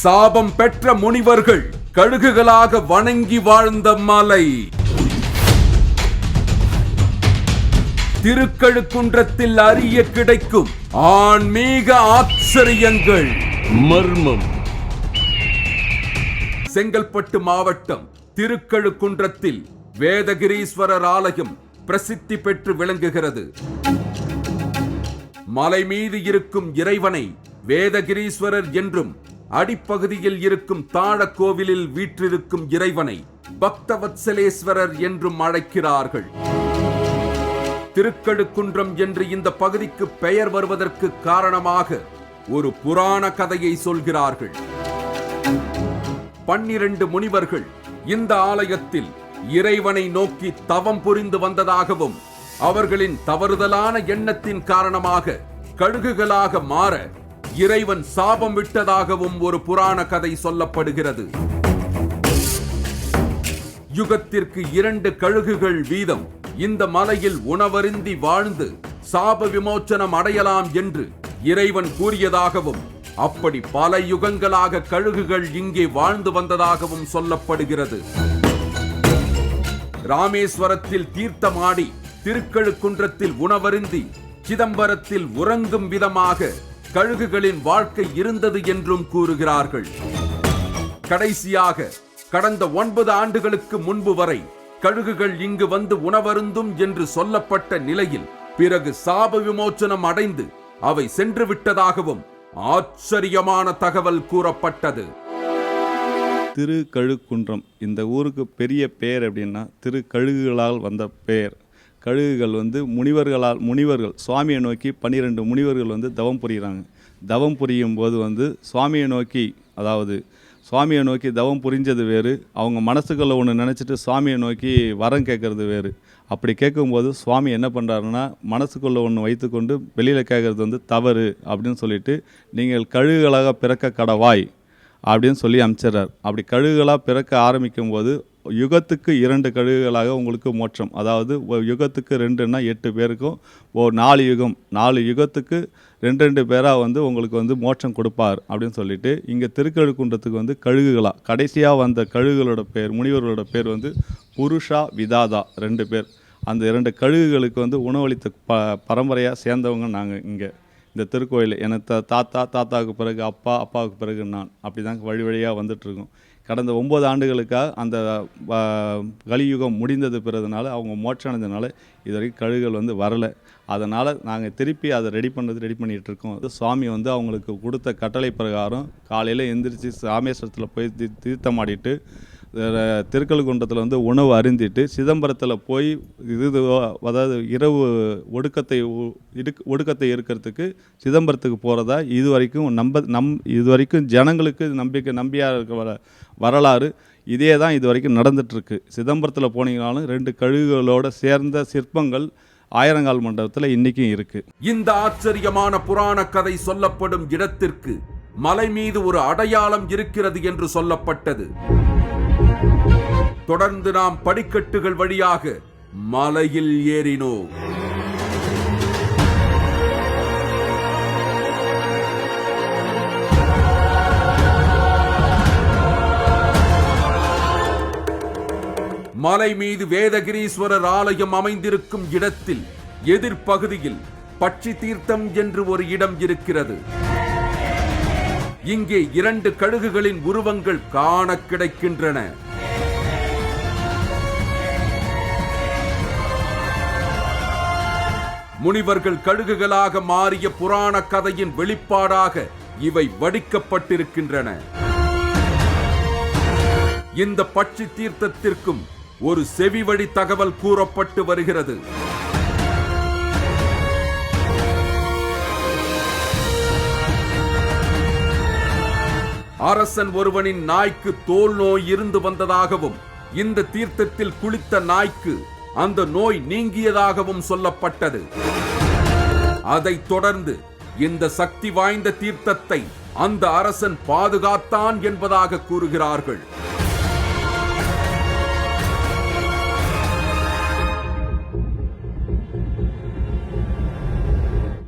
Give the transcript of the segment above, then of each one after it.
சாபம் பெற்ற முனிவர்கள் கழுகுகளாக வணங்கி வாழ்ந்த மலை. திருக்கழுக்குன்றத்தில் அறிய கிடைக்கும் ஆன்மீக ஆச்சரியங்கள். மர்மம். செங்கல்பட்டு மாவட்டம் திருக்கழுக்குன்றத்தில் வேதகிரீஸ்வரர் ஆலயம் பிரசித்தி பெற்று விளங்குகிறது. மலை மீது இருக்கும் இறைவனை வேதகிரீஸ்வரர் என்றும் அடிப்பகுதியில் இருக்கும் தாழக்கோவிலில் வீற்றிருக்கும் இறைவனை பக்தவத்சலேஸ்வரர் என்றும் அழைக்கிறார்கள். திருக்கடுக்குன்றம் என்று இந்த பகுதிக்கு பெயர் வருவதற்கு காரணமாக ஒரு புராண கதையை சொல்கிறார்கள். பன்னிரண்டு முனிவர்கள் இந்த ஆலயத்தில் இறைவனை நோக்கி தவம் புரிந்து வந்ததாகவும் அவர்களின் தவறுதலான எண்ணத்தின் காரணமாக கழுகுகளாக மாற இறைவன் சாபம் விட்டதாகவும் ஒரு புராண கதை சொல்லப்படுகிறது. யுகத்திற்கு இரண்டு கழுகுகள் வீதம். இந்த மலையில் உணவருந்தி வாழ்ந்து சாப விமோச்சனம் அடையலாம் என்று இறைவன் கூறியதாகவும் அப்படி பல யுகங்களாக கழுகுகள் இங்கே வாழ்ந்து வந்ததாகவும் சொல்லப்படுகிறது. ராமேஸ்வரத்தில் தீர்த்தமாடி திருக்கழுக்குன்றத்தில் உணவருந்தி சிதம்பரத்தில் உறங்கும் விதமாக கழுகுகளின் வாழ்க்கை இருந்தது என்றும் கூறுகிறார்கள். கடைசியாக கடந்த ஒன்பது ஆண்டுகளுக்கு முன்பு வரை கழுகுகள் இங்கு வந்து உணவருந்தும் என்று சொல்லப்பட்ட நிலையில் பிறகு சாப விமோச்சனம் அடைந்து அவை சென்று விட்டதாகவும் ஆச்சரியமான தகவல் கூறப்பட்டது. திரு திருக்கழுக்குன்றம் இந்த ஊருக்கு பெரிய பெயர் அப்படின்னா திரு கழுகுகளால் வந்த பெயர் கழுகுகள் வந்து முனிவர்களால் முனிவர்கள் சுவாமியை நோக்கி பன்னிரெண்டு முனிவர்கள் வந்து தவம் புரிகிறாங்க. தவம் புரியும் போது வந்து சுவாமியை நோக்கி அதாவது சுவாமியை நோக்கி தவம் புரிஞ்சது வேறு. அவங்க மனசுக்குள்ள ஒன்று நினச்சிட்டு சுவாமியை நோக்கி வரம் கேட்குறது வேறு. அப்படி கேட்கும்போது சுவாமி என்ன பண்ணுறாருன்னா மனசுக்குள்ளே ஒன்று வைத்துக்கொண்டு வெளியில் கேட்குறது வந்து தவறு அப்படின்னு சொல்லிட்டு நீங்கள் கழுகுகளாக பிறக்க கடவாய் அப்படின்னு சொல்லி அனுப்பிச்சிடுறார் அப்படி கழுகுகளாக பிறக்க ஆரம்பிக்கும் போது யுகத்துக்கு இரண்டு கழுகுகளாக உங்களுக்கு மோட்சம். அதாவது யுகத்துக்கு ரெண்டுன்னா எட்டு பேருக்கும் ஓ நாலு யுகம். நாலு யுகத்துக்கு ரெண்டு ரெண்டு பேராக வந்து உங்களுக்கு வந்து மோட்சம் கொடுப்பார் அப்படின்னு சொல்லிட்டு இங்கே திருக்கழுக்குன்றத்துக்கு வந்து கழுகுகளாக கடைசியாக வந்த கழுகுகளோட பேர் முனிவர்களோட பேர் வந்து புருஷா விதாதா ரெண்டு பேர். அந்த இரண்டு கழுகுகளுக்கு வந்து உணவளித்த ப பரம்பரையாக சேர்ந்தவங்க நாங்கள் இங்கே. இந்த திருக்கோயில். எனக்கு தாத்தா தாத்தாவுக்கு பிறகு அப்பா அப்பாவுக்கு பிறகு நான். அப்படி தான் வழி வழியாக வந்துட்டுருக்கோம் கடந்த ஒம்பது ஆண்டுகளுக்காக அந்த கலியுகம் முடிந்தது பிறகுனால அவங்க மோட்சம் அடைஞ்சதுனால இது வரைக்கும் கழுகுகள் வந்து வரலை. அதனால் நாங்கள் திருப்பி அதை ரெடி பண்ணது ரெடி பண்ணிகிட்டு இருக்கோம் அது சுவாமி வந்து அவங்களுக்கு கொடுத்த கட்டளை பிரகாரம் காலையில் எந்திரிச்சு ராமேஸ்வரத்தில் போய் தி தீர்த்தமாடிட்டு அஹ், வந்து உணவு அருந்திட்டு சிதம்பரத்தில் போய் இது அதாவது இரவு ஒடுக்கத்தை இடுக் ஒடுக்கத்தை இருக்கிறதுக்கு சிதம்பரத்துக்கு போகிறதா இது வரைக்கும் நம்ப நம் இது வரைக்கும் ஜனங்களுக்கு நம்பிக்கை நம்பியாக இருக்க வர வரலாறு இதே தான் இது வரைக்கும் நடந்துகிட்ருக்கு சிதம்பரத்தில் போனீங்கனாலும் ரெண்டு கழுகுகளோடு சேர்ந்த சிற்பங்கள் ஆயிரங்கால் மண்டபத்தில் இன்றைக்கும் இருக்குது இந்த ஆச்சரியமான புராண கதை சொல்லப்படும் இடத்திற்கு மலை மீது ஒரு அடையாளம் இருக்கிறது என்று சொல்லப்பட்டது. தொடர்ந்து நாம் படிக்கட்டுகள் வழியாக மலையில் ஏறினோம். மலை மீது வேதகிரீஸ்வரர் ஆலயம் அமைந்திருக்கும் இடத்தில் எதிர்ப்பகுதியில் பட்சி தீர்த்தம் என்று ஒரு இடம் இருக்கிறது. இங்கே இரண்டு கழுகுகளின் உருவங்கள் காண கிடைக்கின்றன. முனிவர்கள் கழுகுகளாக மாறிய புராண கதையின் வெளிப்பாடாக இவை வடிக்கப்பட்டிருக்கின்றன. இந்த பட்சி தீர்த்தத்திற்கும் ஒரு செவிவழி தகவல் கூறப்பட்டு வருகிறது. அரசன் ஒருவனின் நாய்க்கு தோல் நோய் இருந்து வந்ததாகவும் இந்த தீர்த்தத்தில் குளித்த நாய்க்கு அந்த நோய் நீங்கியதாகவும் சொல்லப்பட்டது. அதைத் தொடர்ந்து இந்த சக்தி வாய்ந்த தீர்த்தத்தை அந்த அரசன் பாதுகாத்தான் என்பதாக கூறுகிறார்கள்.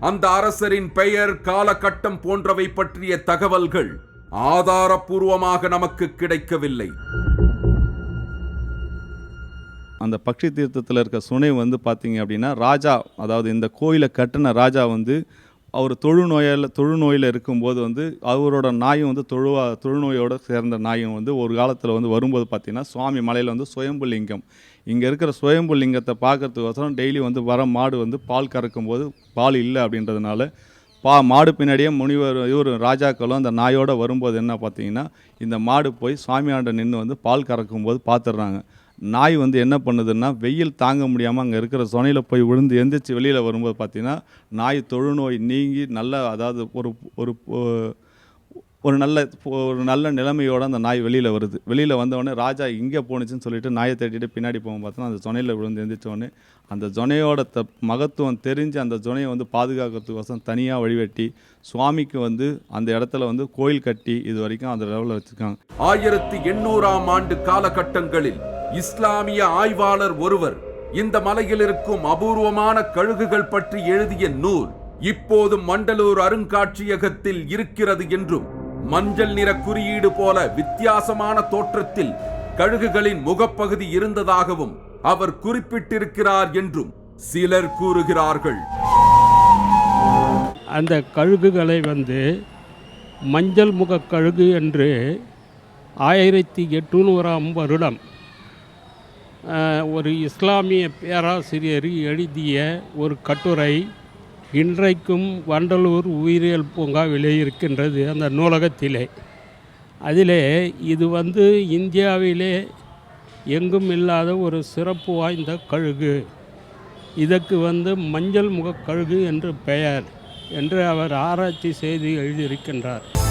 அந்த அரசரின் பெயர் காலகட்டம் போன்றவை பற்றிய தகவல்கள் ஆதாரப்பூர்வமாக நமக்கு கிடைக்கவில்லை. அந்த பக்ஷி தீர்த்தத்தில் இருக்க சுனை வந்து பார்த்தீங்க அப்படின்னா ராஜா அதாவது இந்த கோயிலை கட்டின ராஜா வந்து அவர் தொழுநோயில் தொழுநோயில் இருக்கும்போது வந்து அவரோட நாயும் வந்து தொழுவா தொழுநோயோட சேர்ந்த நாயும் வந்து ஒரு காலத்தில் வந்து வரும்போது பார்த்திங்கன்னா சுவாமி மலையில் வந்து சுயம்பு லிங்கம். இங்கே இருக்கிற சுயம்பு லிங்கத்தை பார்க்குறதுக்கோசரம் டெய்லி வந்து வர மாடு வந்து பால் கறக்கும்போது பால் இல்லை அப்படின்றதுனால பா மாடு பின்னாடியே முனிவர் இவர் ராஜாக்களும் அந்த நாயோட வரும்போது என்ன பார்த்தீங்கன்னா இந்த மாடு போய் சுவாமியாண்ட நின்று வந்து பால் கறக்கும்போது பார்த்துடுறாங்க நாய் வந்து என்ன பண்ணுதுன்னா வெயில் தாங்க முடியாமல் அங்கே இருக்கிற சொனையில் போய் விழுந்து எந்திரிச்சு வெளியில் வரும்போது பார்த்தீங்கன்னா நாய் தொழுநோய் நீங்கி நல்ல அதாவது ஒரு ஒரு ஒரு நல்ல ஒரு நல்ல நிலைமையோட அந்த நாய் வெளியில் வருது. வெளியில் வந்தவொடனே ராஜா இங்கே போணுச்சுன்னு சொல்லிட்டு நாயை தேடிட்டு பின்னாடி போகும் பார்த்தோன்னா அந்த ஜொனையில் விழுந்து எந்திரிச்ச அந்த ஜொனையோட த மகத்துவம் தெரிஞ்சு அந்த ஜொனையை வந்து பாதுகாக்கிறதுக்கோசம் தனியாக வழிவெட்டி சுவாமிக்கு வந்து அந்த இடத்துல வந்து கோயில் கட்டி இது வரைக்கும் அந்த லெவலில் வச்சுருக்காங்க. ஆயிரத்தி எண்ணூறாம் ஆண்டு காலகட்டங்களில் இஸ்லாமிய ஆய்வாளர் ஒருவர் இந்த மலையில் இருக்கும் அபூர்வமான கழுகுகள் பற்றி எழுதிய நூல் இப்போது மண்டலூர் அருங்காட்சியகத்தில் இருக்கிறது என்றும் மஞ்சள் நிற குறியீடு போல வித்தியாசமான தோற்றத்தில் கழுகுகளின் முகப்பகுதி இருந்ததாகவும் அவர் குறிப்பிட்டிருக்கிறார் என்றும் சிலர் கூறுகிறார்கள். அந்த கழுகுகளை வந்து மஞ்சள் முக கழுகு என்று ஆயிரத்தி எட்டுநூறாம் வருடம் ஒரு இஸ்லாமிய பேராசிரியர் எழுதிய ஒரு கட்டுரை இன்றைக்கும் வண்டலூர் உயிரியல் பூங்காவிலே இருக்கின்றது அந்த நூலகத்திலே. அதிலே இது வந்து இந்தியாவிலே எங்கும் இல்லாத ஒரு சிறப்பு வாய்ந்த கழுகு. இதற்கு வந்து மஞ்சள் முகக் கழுகு என்று பெயர் என்று அவர் ஆராய்ச்சி செய்து எழுதியிருக்கின்றார்.